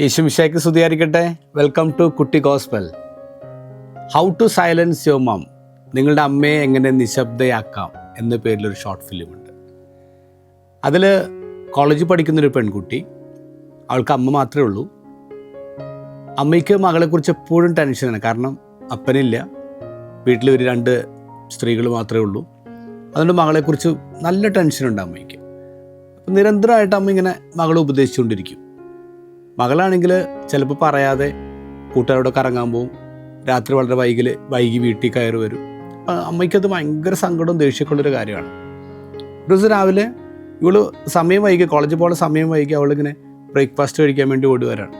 യേശുമിശയ്ക്ക് സ്തുതിയായിരിക്കട്ടെ. Welcome to Kutti gospel how to silence your mum നിങ്ങളുടെ അമ്മയെ എങ്ങനെ നിശബ്ദയാക്കാം എന്ന പേരിലൊരു ഷോർട്ട് ഫിലിം ഉണ്ട്. അതിൽ കോളേജിൽ പഠിക്കുന്നൊരു പെൺകുട്ടി അവൾക്ക് അമ്മ മാത്രമേ ഉള്ളൂ. അമ്മയ്ക്ക് മകളെക്കുറിച്ച് എപ്പോഴും ടെൻഷനാണ് കാരണം അപ്പനില്ല. വീട്ടിൽ ഒരു രണ്ട് സ്ത്രീകൾ മാത്രമേ ഉള്ളൂ. അതുകൊണ്ട് മകളെക്കുറിച്ച് നല്ല ടെൻഷനുണ്ട് അമ്മയ്ക്ക്. നിരന്തരമായിട്ട് അമ്മ ഇങ്ങനെ മകളെ ഉപദേശിച്ചുകൊണ്ടിരിക്കും. മകളാണെങ്കിൽ ചിലപ്പോൾ പറയാതെ കൂട്ടുകാരോട് കറങ്ങാൻ പോകും രാത്രി വളരെ വൈകിൽ വൈകി വീട്ടിൽ കയറി വരും. അപ്പം അമ്മയ്ക്കത് ഭയങ്കര സങ്കടവും ദേഷ്യമൊക്കെയുള്ളൊരു കാര്യമാണ്. ഒരു ദിവസം രാവിലെ ഇവൾ സമയം വൈകി കോളേജിൽ പോകുന്ന സമയം വൈകി അവളിങ്ങനെ ബ്രേക്ക്ഫാസ്റ്റ് കഴിക്കാൻ വേണ്ടി ഓടി വരാണ്.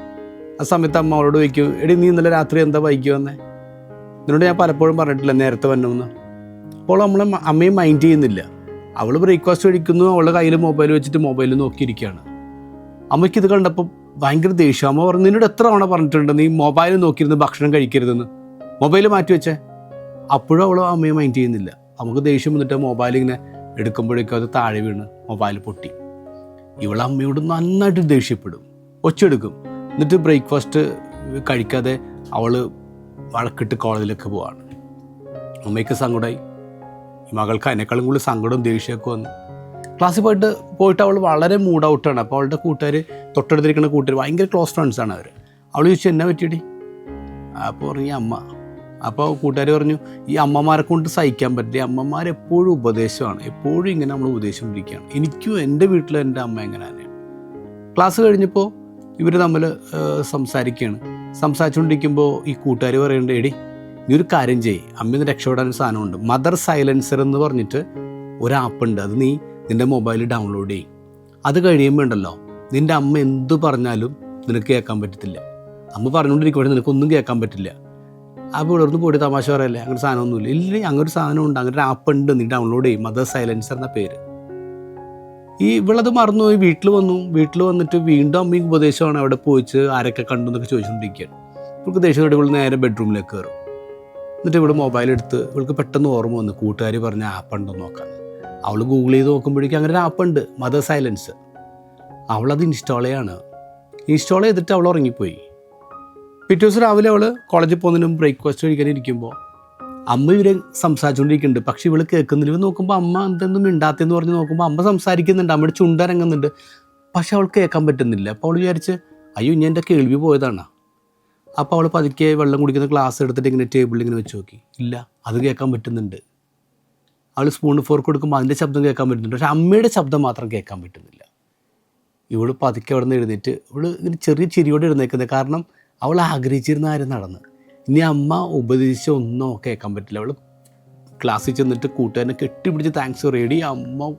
ആ സമയത്ത് അമ്മ അവളോട് ചോദിക്കും എടി നീ ഇന്നലെ രാത്രി എന്താ വൈകി വന്നേ? നിന്നോട് ഞാൻ പലപ്പോഴും പറഞ്ഞിട്ടില്ല നേരത്തെ വരണമെന്ന് അപ്പോൾ നമ്മൾ അമ്മയും മൈൻഡ് ചെയ്യുന്നില്ല. അവൾ ബ്രേക്ക്ഫാസ്റ്റ് കഴിക്കുന്നു അവളുടെ കയ്യിൽ മൊബൈൽ വെച്ചിട്ട് മൊബൈൽ നോക്കിയിരിക്കുകയാണ്. അമ്മയ്ക്ക് ഇത് കണ്ടപ്പോൾ ഭയങ്കര ദേഷ്യം. അമ്മ പറഞ്ഞു നിന്നോട് എത്ര തവണ പറഞ്ഞിട്ടുണ്ട്? നീ മൊബൈൽ നോക്കിയിരുന്ന് ഭക്ഷണം കഴിക്കരുതെന്ന്. മൊബൈൽ മാറ്റി വെച്ചേ. അപ്പോഴും അവൾ അമ്മയെ മൈൻഡ് ചെയ്യുന്നില്ല. നമുക്ക് ദേഷ്യം വന്നിട്ട് മൊബൈൽ ഇങ്ങനെ എടുക്കുമ്പോഴേക്കും അത് താഴെ വീണ് മൊബൈൽ പൊട്ടി. ഇവളെ അമ്മയോട് നന്നായിട്ട് ദേഷ്യപ്പെടും. ഒച്ചെടുക്കും എന്നിട്ട് ബ്രേക്ക്ഫാസ്റ്റ് കഴിക്കാതെ അവൾ വഴക്കിട്ട് കോളേജിലേക്ക് പോവാണ്. അമ്മയ്ക്ക് സങ്കടമായി മകൾക്ക് അതിനേക്കാളും കൂടുതൽ സങ്കടവും ദേഷ്യമൊക്കെ വന്നു. ക്ലാസ്സിൽ പോയിട്ട് പോയിട്ട് അവൾ വളരെ മൂഡ് ഔട്ടാണ് അപ്പോൾ അവളുടെ കൂട്ടുകാർ തൊട്ടടുത്തിരിക്കുന്ന കൂട്ടുകാർ ഭയങ്കര ക്ലോസ് ഫ്രണ്ട്സാണ് അവർ അവൾ ചോദിച്ചു എന്നെ പറ്റിയടി? അപ്പോൾ പറഞ്ഞു അമ്മ. അപ്പോൾ കൂട്ടുകാർ പറഞ്ഞു ഈ അമ്മമാരെ കൊണ്ട് സഹിക്കാൻ പറ്റില്ല. അമ്മമാർ എപ്പോഴും ഉപദേശമാണ്. എപ്പോഴും ഇങ്ങനെ നമ്മൾ ഉപദേശിച്ചുകൊണ്ടിരിക്കുകയാണ്. എനിക്കും എന്റെ വീട്ടിൽ എന്റെ അമ്മ എങ്ങനെ തന്നെയാണ്. ക്ലാസ് കഴിഞ്ഞപ്പോൾ ഇവർ തമ്മിൽ സംസാരിക്കുകയാണ്. സംസാരിച്ചുകൊണ്ടിരിക്കുമ്പോൾ ഈ കൂട്ടുകാർ പറയുന്നുണ്ട് എടി നീ ഒരു കാര്യം ചെയ്യ്. അമ്മയിൽ രക്ഷപ്പെടാൻ ഒരു സാധനമുണ്ട്. മദർ സൈലൻസർ എന്ന് പറഞ്ഞിട്ട് ഒരു ആപ്പ് ഉണ്ട് അത് നീ നിന്റെ മൊബൈൽ ഡൗൺലോഡ് ചെയ്യും. അത് കഴിയുമ്പോൾ ഉണ്ടല്ലോ നിന്റെ അമ്മ എന്ത് പറഞ്ഞാലും നിനക്ക് കേൾക്കാൻ പറ്റത്തില്ല. അമ്മ പറഞ്ഞുകൊണ്ടിരിക്കുമ്പോൾ നിനക്കൊന്നും കേൾക്കാൻ പറ്റില്ല. ആ പിള്ളേർന്ന് പോയി തമാശ പറയല്ലേ അങ്ങനെ സാധനമൊന്നുമില്ല. ഇല്ല അങ്ങനെ ഒരു സാധനം ഉണ്ട് അങ്ങനെ ഒരു ആപ്പ് ഉണ്ട് നീ ഡൗൺലോഡ് ചെയ്യും. മദർ സൈലൻസർ എന്ന പേര്. ഈ ഇവളത് മറന്നുപോയി വീട്ടിൽ വന്നു. വീട്ടിൽ വന്നിട്ട് വീണ്ടും അമ്മയും ഉപദേശമാണ് അവിടെ പോയിച്ച് ആരൊക്കെ കണ്ടു എന്നൊക്കെ ചോദിച്ചുകൊണ്ടിരിക്കുകയാണ്. ഇവൾക്ക് ദേഷ്യത്തോടെ ഇവൾ നേരെ ബെഡ്റൂമിലേക്ക് കയറും. എന്നിട്ട് ഇവിടെ മൊബൈൽ എടുത്ത് ഇവൾക്ക് പെട്ടെന്ന് ഓർമ്മ വന്നു കൂട്ടുകാർ പറഞ്ഞ ആപ്പ് ഉണ്ടോ നോക്കാൻ അവൾ ഗൂഗിൾ ചെയ്ത് നോക്കുമ്പോഴേക്കും അങ്ങനെ ഒരു ആപ്പ് ഉണ്ട് മദർ സൈലൻസ് അവളത് ഇൻസ്റ്റാൾ ചെയ്യാണ്. ഇൻസ്റ്റാൾ ചെയ്തിട്ട് അവൾ ഉറങ്ങിപ്പോയി. പിറ്റേ ദിവസം രാവിലെ അവൾ കോളേജിൽ പോകുന്നതിനും ബ്രേക്ക്ഫാസ്റ്റ് കഴിക്കാൻ ഇരിക്കുമ്പോൾ അമ്മ ഇവരെ സംസാരിച്ചുകൊണ്ടിരിക്കുന്നുണ്ട് പക്ഷെ ഇവൾ കേൾക്കുന്നില്ല. നോക്കുമ്പോൾ അമ്മ എന്തെന്നും മിണ്ടാത്തെന്ന് പറഞ്ഞ് നോക്കുമ്പോൾ അമ്മ സംസാരിക്കുന്നുണ്ട്. അമ്മയുടെ ചുണ്ടരങ്ങുന്നുണ്ട്. പക്ഷെ അവൾ കേൾക്കാൻ പറ്റുന്നില്ല. അപ്പോൾ അവൾ വിചാരിച്ച് അയ്യോ ഇനി എന്റെ കേൾവി പോയതാണ്. അപ്പോൾ അവൾ പതുക്കെ വെള്ളം കുടിക്കുന്ന ഗ്ലാസ് എടുത്തിട്ട് ഇങ്ങനെ ടേബിളിൽ ഇങ്ങനെ വെച്ച് നോക്കി. ഇല്ല അത് കേൾക്കാൻ പറ്റുന്നുണ്ട്. അവൾ സ്പൂൺ ഫോർക്ക് കൊടുക്കുമ്പോൾ അതിന്റെ ശബ്ദം കേൾക്കാൻ പറ്റുന്നുണ്ട്. പക്ഷെ അമ്മയുടെ ശബ്ദം മാത്രം കേൾക്കാൻ പറ്റുന്നില്ല. ഇവൾ പതുക്കെ അവിടെ നിന്ന് എഴുന്നേറ്റ് ഇവൾ ഇങ്ങനെ ചെറിയ ചിരിയോടെ എഴുന്നേക്കുന്നത് കാരണം അവൾ ആഗ്രഹിച്ചിരുന്ന ആരും നടന്ന്. ഇനി അമ്മ ഉപദേശിച്ച ഒന്നും കേൾക്കാൻ പറ്റില്ല. അവൾ ക്ലാസ്സിൽ ചെന്നിട്ട് കൂട്ടുകാരനെ കെട്ടിപ്പിടിച്ച് താങ്ക്സ് റെഡി അമ്മ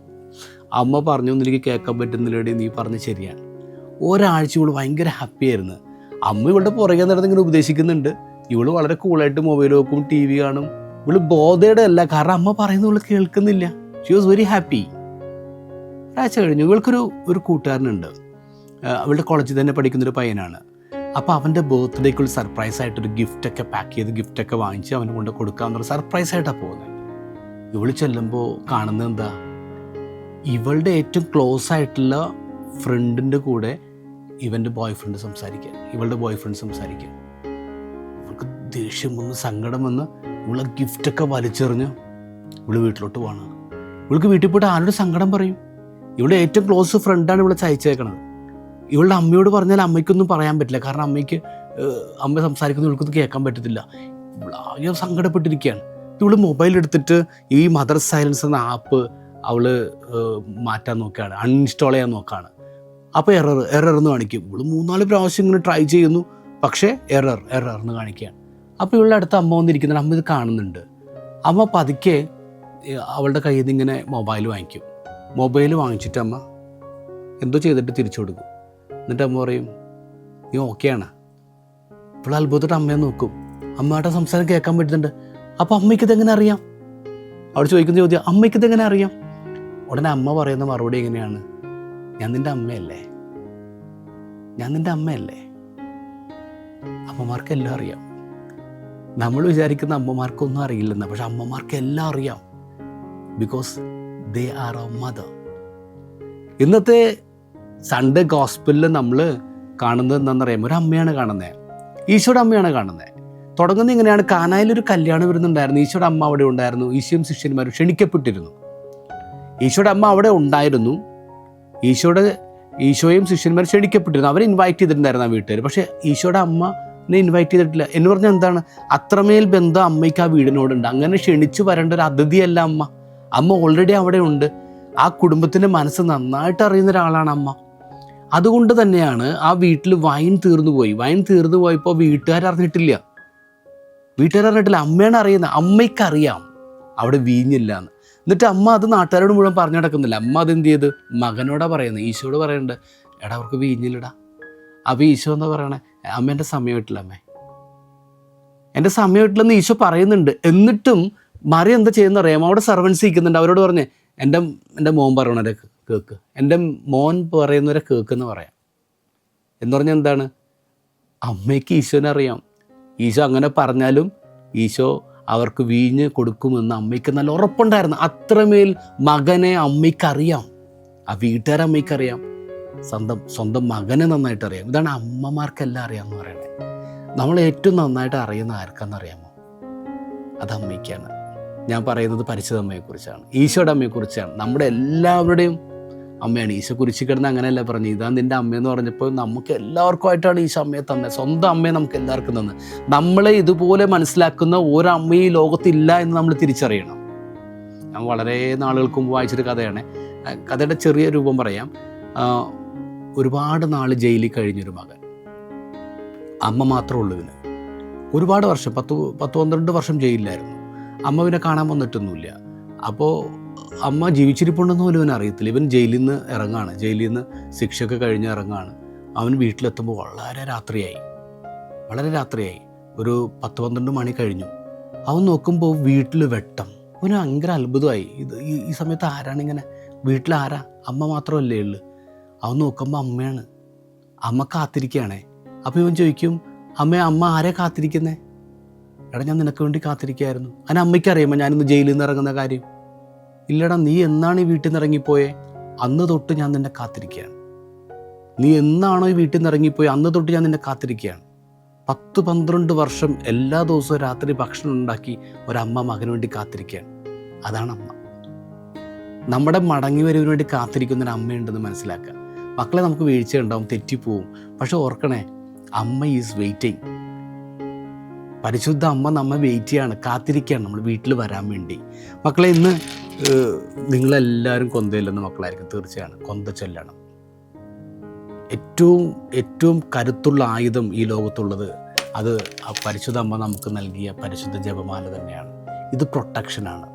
അമ്മ പറഞ്ഞൊന്നും എനിക്ക് കേൾക്കാൻ പറ്റുന്നില്ലടി നീ പറഞ്ഞ് ശരിയാണ്. ഒരാഴ്ച ഇവൾ ഭയങ്കര ഹാപ്പി ആയിരുന്നു. അമ്മ ഇവളുടെ പുറകെ നടന്ന് ഇങ്ങനെ ഉപദേശിക്കുന്നുണ്ട്. ഇവൾ വളരെ കൂളായിട്ട് മൊബൈൽ നോക്കും ടി വി കാണും. ഇവൾ ബോധയുടെ അല്ല. കാരണം അമ്മ പറയുന്നത് ഇവൾ കേൾക്കുന്നില്ല. ഷി വാസ് വെരി ഹാപ്പി ഒരാഴ്ച കഴിഞ്ഞു. ഇവൾക്കൊരു ഒരു കൂട്ടുകാരനുണ്ട്. അവളുടെ കോളേജിൽ തന്നെ പഠിക്കുന്നൊരു പയ്യനാണ്. അപ്പോൾ അവന്റെ ബർത്ത്ഡേക്കുള്ള സർപ്രൈസ് ആയിട്ടൊരു ഗിഫ്റ്റൊക്കെ പാക്ക് ചെയ്ത് ഗിഫ്റ്റൊക്കെ വാങ്ങിച്ച് അവനെ കൊണ്ട് കൊടുക്കാമെന്നുള്ള സർപ്രൈസ് ആയിട്ടാണ് പോകുന്നത്. ഇവൾ ചെല്ലുമ്പോൾ കാണുന്നത് എന്താ? ഇവളുടെ ഏറ്റവും ക്ലോസ് ആയിട്ടുള്ള ഫ്രണ്ടിന്റെ കൂടെ ഇവന്റെ ബോയ് ഫ്രണ്ട് സംസാരിക്കുക. ഇവളുടെ ബോയ് ഫ്രണ്ട് സംസാരിക്കുക ദേഷ്യം വന്ന് സങ്കടം വന്ന് ഇവളെ ഗിഫ്റ്റൊക്കെ വലിച്ചെറിഞ്ഞ് ഇവൾ വീട്ടിലോട്ട് പോവാണ്. ഇവൾക്ക് വീട്ടിൽ പോയിട്ട് ആരോട് സങ്കടം പറയും. ഇവളുടെ ഏറ്റവും ക്ലോസ് ഫ്രണ്ടാണ് ഇവളെ ചയച്ചേക്കണത്. ഇവളുടെ അമ്മയോട് പറഞ്ഞാൽ അമ്മയ്ക്കൊന്നും പറയാൻ പറ്റില്ല. കാരണം അമ്മയ്ക്ക് അമ്മ സംസാരിക്കുന്ന ഇവൾക്കൊന്നും കേൾക്കാൻ പറ്റത്തില്ല. ഇവളാകെ സങ്കടപ്പെട്ടിരിക്കുകയാണ്. ഇവൾ മൊബൈൽ എടുത്തിട്ട് ഈ മദർ സൈലൻസ് എന്ന ആപ്പ് അവൾ മാറ്റാൻ നോക്കുകയാണ്. അൺഇൻസ്റ്റാൾ ചെയ്യാൻ നോക്കുകയാണ്. അപ്പോൾ എറർ എറർ എന്ന് കാണിക്കും. ഇവൾ മൂന്നാൽ പ്രാവശ്യം ഇങ്ങനെ ട്രൈ ചെയ്യുന്നു. പക്ഷേ എറർ എറർ എന്ന് കാണിക്കുകയാണ്. അപ്പോൾ ഇവളുടെ അടുത്ത് അമ്മ വന്നിരിക്കുന്നുണ്ട്. അമ്മ ഇത് കാണുന്നുണ്ട്. അമ്മ പതുക്കെ അവളുടെ കയ്യിൽ നിന്ന് ഇങ്ങനെ മൊബൈൽ വാങ്ങിക്കും. മൊബൈൽ വാങ്ങിച്ചിട്ട് അമ്മ എന്തോ ചെയ്തിട്ട് തിരിച്ചു കൊടുക്കും. എന്നിട്ട് അമ്മ പറയും നീ ഓക്കെയാണ് ഇപ്പോൾ അത്ഭുതമായിട്ട് അമ്മയെ നോക്കും. അമ്മയുടെ സംസാരം കേൾക്കാൻ പറ്റുന്നുണ്ട്. അപ്പോൾ അമ്മയ്ക്ക് എങ്ങനെ അറിയാം? അവൾ ചോദിക്കുന്ന ചോദ്യം അമ്മയ്ക്ക് എങ്ങനെ അറിയാം? ഉടനെ അമ്മ പറയുന്ന മറുപടി എങ്ങനെയാണ്? ഞാൻ നിന്റെ അമ്മയല്ലേ? ഞാൻ നിന്റെ അമ്മയല്ലേ? അമ്മമാർക്ക് എല്ലാം അറിയാം. നമ്മൾ വിചാരിക്കുന്ന അമ്മമാർക്കൊന്നും അറിയില്ലെന്ന് പക്ഷെ അമ്മമാർക്ക് എല്ലാം അറിയാം. Because they are a mother ഇന്നത്തെ സൺഡേ ഗോസ്പിറ്റലിൽ നമ്മൾ കാണുന്നത് എന്താണെന്നറിയാം ഒരു അമ്മയാണ് കാണുന്നത് ഈശോയുടെ അമ്മയാണ് കാണുന്നത് തുടങ്ങുന്നത് ഇങ്ങനെയാണ്. കാനായിലൊരു കല്യാണം വരുന്നുണ്ടായിരുന്നു. ഈശോയുടെ അമ്മ അവിടെ ഉണ്ടായിരുന്നു. ഈശോയും ശിഷ്യന്മാരും ക്ഷണിക്കപ്പെട്ടിരുന്നു. ഈശോയുടെ അമ്മ അവിടെ ഉണ്ടായിരുന്നു. ഈശോയുടെ ഈശോയും ശിഷ്യന്മാരും ക്ഷണിക്കപ്പെട്ടിരുന്നു. അവരെ ഇൻവൈറ്റ് ചെയ്തിട്ടുണ്ടായിരുന്നു ആ വീട്ടുകാർ പക്ഷേ ഈശോയുടെ അമ്മനെ ഇൻവൈറ്റ് ചെയ്തിട്ടില്ല. എന്ന് പറഞ്ഞാൽ എന്താണ്? അത്രമേൽ ബന്ധം അമ്മയ്ക്ക് ആ വീടിനോടുണ്ട്. അങ്ങനെ ക്ഷണിച്ചു വരേണ്ട ഒരു അതിഥിയല്ല അമ്മ. അമ്മ ഓൾറെഡി അവിടെ ഉണ്ട് ആ കുടുംബത്തിന്റെ മനസ്സ് നന്നായിട്ട് അറിയുന്ന ഒരാളാണ് അമ്മ. അതുകൊണ്ട് തന്നെയാണ് ആ വീട്ടിൽ വൈൻ തീർന്നു പോയി. വൈൻ തീർന്നു പോയപ്പോൾ വീട്ടുകാർ അറിഞ്ഞിട്ടില്ല. അമ്മയാണ് അറിയുന്നത്. അമ്മയ്ക്കറിയാം. അവിടെ വീഞ്ഞില്ല എന്ന് എന്നിട്ട് അമ്മ അത് നാട്ടുകാരോട് മുഴുവൻ പറഞ്ഞു നടക്കുന്നില്ല. അമ്മ അത് എന്ത് ചെയ്ത്? മകനോടാ പറയുന്നത്. ഈശോട് പറയുന്നുണ്ട്. എടാ അവർക്ക് വീഞ്ഞില്ലടാ. അപ്പോൾ ഈശോ എന്താ പറയണേ? അമ്മ എന്റെ സമയമായിട്ടില്ല അമ്മേ. എന്റെ സമയമായിട്ടില്ലെന്ന് ഈശോ പറയുന്നുണ്ട്. എന്നിട്ടും മറി എന്താ ചെയ്യുന്ന അറിയാം അവിടെ സർവൻസ് ഇരിക്കുന്നുണ്ട്. അവരോട് പറഞ്ഞേ എന്റെ എന്റെ മോൻ പറയണവരെ കേക്ക്. എന്റെ മോൻ പറയുന്നവരെ കേക്ക് എന്ന് പറയാം. എന്ന് പറഞ്ഞാൽ എന്താണ്? അമ്മയ്ക്ക് ഈശോനെ അറിയാം. ഈശോ അങ്ങനെ പറഞ്ഞാലും ഈശോ അവർക്ക് വീഞ്ഞ് കൊടുക്കുമെന്ന് അമ്മയ്ക്ക് നല്ല ഉറപ്പുണ്ടായിരുന്നു. അത്രമേൽ മകനെ അമ്മയ്ക്കറിയാം. ആ വീട്ടുകാരെ അമ്മയ്ക്കറിയാം. സ്വന്തം സ്വന്തം മകനെ നന്നായിട്ട് അറിയാം. ഇതാണ് അമ്മമാർക്കെല്ലാം അറിയാമെന്ന് പറയണേ. നമ്മൾ ഏറ്റവും നന്നായിട്ട് അറിയുന്ന ആർക്കാണെന്നറിയാമോ അത് അമ്മയ്ക്കാണ്. ഞാൻ പറയുന്നത് പരിശുദ്ധ അമ്മയെക്കുറിച്ചാണ് ഈശോയുടെ അമ്മയെക്കുറിച്ചാണ് നമ്മുടെ എല്ലാവരുടെയും അമ്മയാണ്. ഈശോ കുരിശി കിടന്ന് അങ്ങനെയല്ല പറഞ്ഞു ഇതാ നിന്റെ അമ്മയെന്ന് പറഞ്ഞപ്പോൾ നമുക്ക് എല്ലാവർക്കുമായിട്ടാണ് ഈശോ അമ്മയെ തന്നെ സ്വന്തം അമ്മയെ നമുക്ക് എല്ലാവർക്കും തന്നെ നമ്മളെ ഇതുപോലെ മനസ്സിലാക്കുന്ന ഒരു അമ്മയും ഈ ലോകത്തില്ല എന്ന് നമ്മൾ തിരിച്ചറിയണം. ഞാൻ വളരെ നാളുകൾക്ക് മുമ്പ് വായിച്ചൊരു കഥയാണ്. കഥയുടെ ചെറിയ രൂപം പറയാം. ഒരുപാട് നാൾ ജയിലിൽ കഴിഞ്ഞൊരു മകൻ. അമ്മ മാത്രമേ ഉള്ളൂ ഒരുപാട് വർഷം പത്ത് പത്ത് പന്ത്രണ്ട് വർഷം ജയിലിലായിരുന്നു. അമ്മ കാണാൻ വന്നിട്ടൊന്നുമില്ല. അപ്പോൾ അമ്മ ജീവിച്ചിരിപ്പുണ്ടെന്ന് പോലും ഇവൻ അറിയത്തില്ല. ഇവൻ ജയിലിൽ നിന്ന് ഇറങ്ങാണ്. ജയിലിൽ നിന്ന് ശിക്ഷയൊക്കെ കഴിഞ്ഞ് ഇറങ്ങാണ്. അവൻ വീട്ടിലെത്തുമ്പോൾ വളരെ രാത്രിയായി. വളരെ രാത്രിയായി. ഒരു പത്ത് പന്ത്രണ്ട് മണി കഴിഞ്ഞു. അവൻ നോക്കുമ്പോൾ വീട്ടിൽ വെട്ടം. അവന് ഭയങ്കര അത്ഭുതമായി. ഇത് ഈ ഈ സമയത്ത് ആരാണിങ്ങനെ വീട്ടിൽ ആരാ? അമ്മ മാത്രമല്ലേ ഉള്ളു. അവൻ നോക്കുമ്പോൾ അമ്മയാണ്. അമ്മ കാത്തിരിക്കുകയാണേ. അപ്പോൾ ഇവൻ ചോദിക്കും അമ്മ അമ്മ ആരെ കാത്തിരിക്കുന്നേ? എടാ ഞാൻ നിനക്ക് വേണ്ടി കാത്തിരിക്കുകയായിരുന്നു. അതിന് അമ്മയ്ക്ക് അറിയാമോ ഞാനിന്ന് ജയിലിൽ നിന്ന് ഇറങ്ങുന്ന കാര്യം? ഇല്ലടാ നീ എന്നാണ് ഈ വീട്ടിൽ നിന്ന് ഇറങ്ങിപ്പോയേ? അന്ന് തൊട്ട് ഞാൻ നിന്നെ കാത്തിരിക്കുകയാണ്. നീ എന്നാണോ ഈ വീട്ടിൽ നിന്ന് ഇറങ്ങിപ്പോയി? അന്ന് തൊട്ട് ഞാൻ നിന്നെ കാത്തിരിക്കുകയാണ്. പത്ത് പന്ത്രണ്ട് വർഷം എല്ലാ ദിവസവും രാത്രി ഭക്ഷണം ഉണ്ടാക്കി ഒരമ്മ മകന് വേണ്ടി കാത്തിരിക്കുകയാണ്. അതാണ് അമ്മ. നമ്മുടെ മടങ്ങി വരവിന് വേണ്ടി കാത്തിരിക്കുന്ന ഒരു അമ്മയുണ്ടെന്ന് മനസ്സിലാക്കുക. മക്കളെ നമുക്ക് വീഴ്ച ഉണ്ടാവും തെറ്റിപ്പോവും. പക്ഷെ ഓർക്കണേ അമ്മ ഈസ് വെയിറ്റിംഗ്. പരിശുദ്ധ അമ്മ നമ്മെ വെയിറ്റ് ചെയ്യാണ് കാത്തിരിക്കുകയാണ് നമ്മൾ വീട്ടിൽ വരാൻ വേണ്ടി. മക്കളെ ഇന്ന് നിങ്ങളെല്ലാവരും കൊന്തയില്ലെന്ന് മക്കളായിരിക്കും തീർച്ചയാണ്. കൊന്ത ചൊല്ലണം. ഏറ്റവും ഏറ്റവും കരുത്തുള്ള ആയുധം ഈ ലോകത്തുള്ളത് അത് ആ പരിശുദ്ധ അമ്മ നമുക്ക് നൽകിയ പരിശുദ്ധ ജപമാല തന്നെയാണ്. ഇത് പ്രൊട്ടക്ഷനാണ്.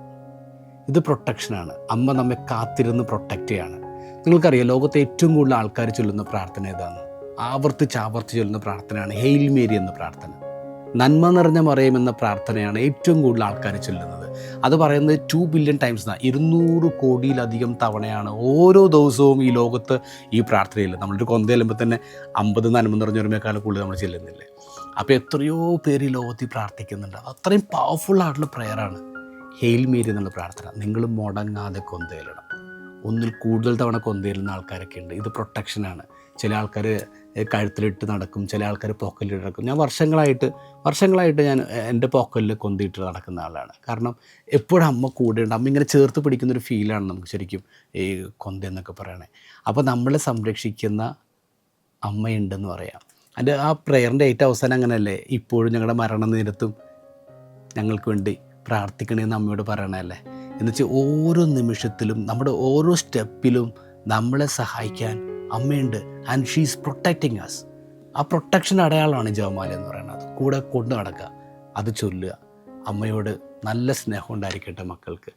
ഇത് പ്രൊട്ടക്ഷനാണ്. അമ്മ നമ്മെ കാത്തിരുന്ന് പ്രൊട്ടക്റ്റ് ചെയ്യാണ്. നിങ്ങൾക്കറിയാം ലോകത്തെ ഏറ്റവും കൂടുതൽ ആൾക്കാർ ചൊല്ലുന്ന പ്രാർത്ഥന ഏതാണ്? ആവർത്തിച്ച് ആവർത്തിച്ച് ചൊല്ലുന്ന പ്രാർത്ഥനയാണ് ഹെയിൽ മേരി എന്ന പ്രാർത്ഥന. നന്മ നിറഞ്ഞ മറിയം എന്ന പ്രാർത്ഥനയാണ് ഏറ്റവും കൂടുതൽ ആൾക്കാർ ചൊല്ലുന്നത്. അത് പറയുന്നത് ടു ബില്യൺ ടൈംസ് എന്നാണ് ഇരുന്നൂറ് കോടിയിലധികം തവണയാണ് ഓരോ ദിവസവും ഈ ലോകത്ത് ഈ പ്രാർത്ഥനയിൽ നമ്മളൊരു കൊന്ത ചെല്ലുമ്പോൾ തന്നെ അമ്പത് നന്മ നിറഞ്ഞൊരുമേക്കാൾ കൂടുതൽ നമ്മൾ ചെല്ലുന്നില്ലേ? അപ്പോൾ എത്രയോ പേര് ഈ ലോകത്തിൽ പ്രാർത്ഥിക്കുന്നുണ്ട്. അത്രയും പവർഫുൾ ആയിട്ടുള്ള പ്രെയറാണ് ഹെയിൽ മേരി എന്നുള്ള പ്രാർത്ഥന. നിങ്ങൾ മുടങ്ങാതെ കൊന്തയിലിടണം ഒന്നിൽ കൂടുതൽ തവണ കൊന്തേരുന്ന ആൾക്കാരൊക്കെ ഉണ്ട്. ഇത് പ്രൊട്ടക്ഷനാണ് ചില ആൾക്കാർ കഴുത്തിലിട്ട് നടക്കും ചില ആൾക്കാർ പോക്കലിട്ട് നടക്കും. ഞാൻ വർഷങ്ങളായിട്ട് വർഷങ്ങളായിട്ട് ഞാൻ എന്റെ പോക്കലിൽ കൊന്തിയിട്ട് നടക്കുന്ന ആളാണ്. കാരണം എപ്പോഴും അമ്മ കൂടെയുണ്ട് അമ്മ ഇങ്ങനെ ചേർത്ത് പിടിക്കുന്ന ഒരു ഫീലാണ് നമുക്ക് ശരിക്കും ഈ കൊന്ത എന്നൊക്കെ പറയണേ. അപ്പോൾ നമ്മളെ സംരക്ഷിക്കുന്ന അമ്മയുണ്ടെന്ന് പറയാം. അതിന്റെ ആ പ്രെയറിന്റെ ഏറ്റവും അവസാനം അങ്ങനെയല്ലേ? ഇപ്പോഴും ഞങ്ങളുടെ മരണ നേരത്തും ഞങ്ങൾക്ക് വേണ്ടി പ്രാർത്ഥിക്കണമെന്ന് അമ്മയോട് പറയണല്ലേ എന്നുവെച്ചാൽ ഓരോ നിമിഷത്തിലും നമ്മുടെ ഓരോ സ്റ്റെപ്പിലും നമ്മളെ സഹായിക്കാൻ അമ്മയുണ്ട്. And she is protecting us ആ പ്രൊട്ടക്ഷൻ അടയാളമാണ് ജവമാല എന്ന് പറയുന്നത്. കൂടെ കൊണ്ടു നടക്കുക. അത് ചൊല്ലുക. അമ്മയോട് നല്ല സ്നേഹം ഉണ്ടായിരിക്കട്ടെ മക്കൾക്ക്.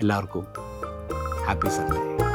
എല്ലാവർക്കും ഹാപ്പി സൺഡേ